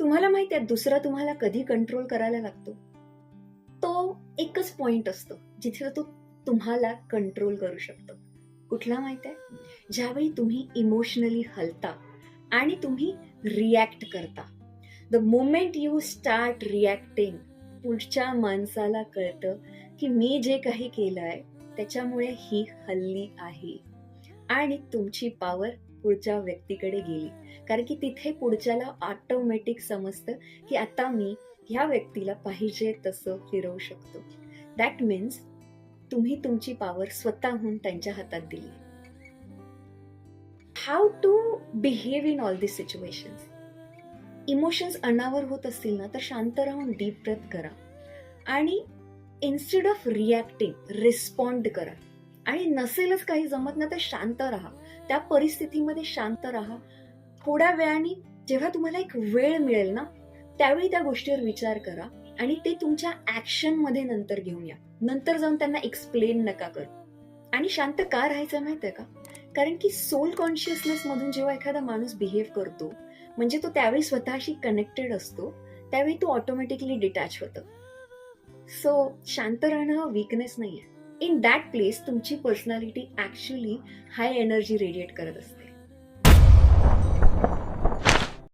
तुम्हाला माहिती आहे दुसरा तुम्हाला कधी कंट्रोल करायला लागतो? तो एकच पॉइंट असतो जिथे तो तुम्हाला कंट्रोल करू शकतो. कुठला माहीत आहे? ज्यावेळी तुम्ही इमोशनली हलता आणि तुम्ही रिॲक्ट करता. The moment you start reacting पुढच्या माणसाला कळतं की मी जे काही केलं आहे त्याच्यामुळे ही हल्ली आहे. आणि तुमची पॉवर पुढच्या व्यक्तीकडे गेली. कारण की तिथे पुढच्याला ऑटोमॅटिक समजतं की आता मी ह्या व्यक्तीला पाहिजे तसं फिरवू शकतो. दॅट मीन्स तुम्ही तुमची पॉवर स्वतःहून त्यांच्या हातात दिली. How to behave in all this situations emotions अनावर होत असतील ना तर शांत राहून डीप ब्रेथ करा. आणि इन्स्टेड ऑफ रिॲक्टिंग रिस्पॉन्ड करा. आणि नसेलच काही जमत ना तर शांत राहा. त्या परिस्थितीमध्ये शांत राहा. थोड्या वेळाने जेव्हा तुम्हाला एक वेळ मिळेल ना त्यावेळी त्या गोष्टीवर विचार करा आणि ते तुमच्या ऍक्शनमध्ये नंतर घेऊन या. नंतर जाऊन त्यांना एक्सप्लेन नका करू. आणि शांत का राहायचं माहितीये का? कारण की सोल कॉन्शियसनेस मधून जेव्हा एखादा माणूस बिहेव करतो म्हणजे तो त्यावेळी स्वतःशी कनेक्टेड असतो त्यावेळी तो ऑटोमॅटिकली डिटॅच होतो. सो शांत राहणं हा वीकनेस नाहीये. इन दॅट प्लेस तुमची personality actually high energy radiate करत असते.